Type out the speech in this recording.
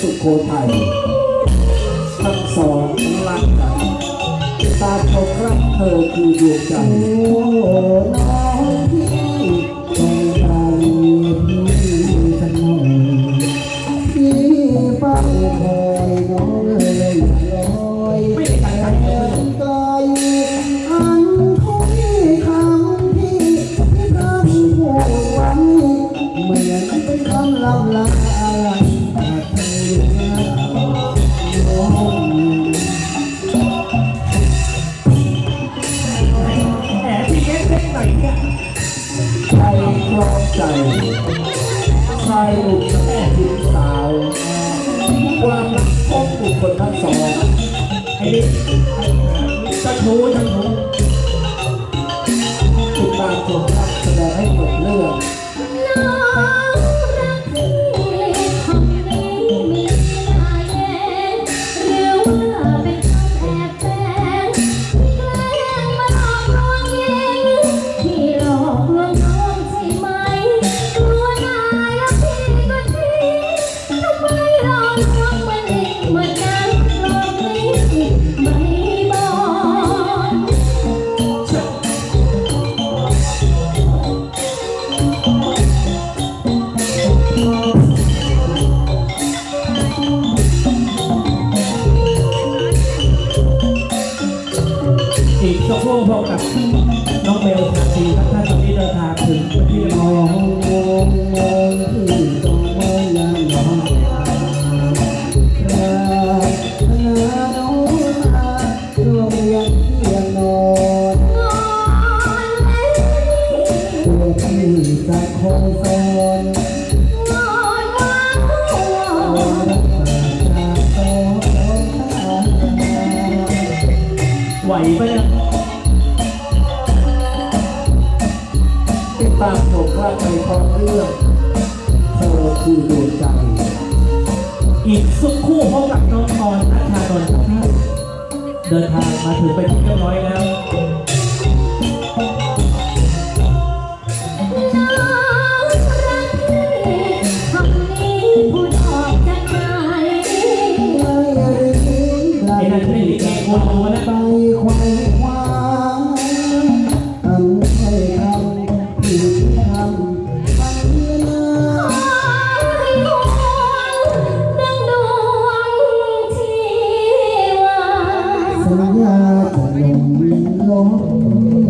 สุโขทัยทั้งสองรักกันตามชมรักเธอคือดวงใจโอ้น้องพี่ตรงใจพี่สักหน่อยพี่เฝ้าคอยน้องเลยอย่าลอยแรงไกลอันของพี่คำพี่ที่พระผู้พูดไว้เหมือนเป็นคำลำลาอะไร ใครครองใจชายหนุ่มแม่หญิงสาว ความรักของบุคคลทั้งสองไอ้นี่จะทูจะ สักครู่พบกับน้องเบลชาตรีครับท่านตอนนี้เดินทางถึงที่เรียบมร้อย ไหวไหมติดตามชมว่าในพร้อมเรื่องโอคือดวงใจ อีกสักคู่พบกับน้องตอนอาชาตอนครับเดินทางมาถึงไปที่เรียบร้อยแล้ว我我那个。amor.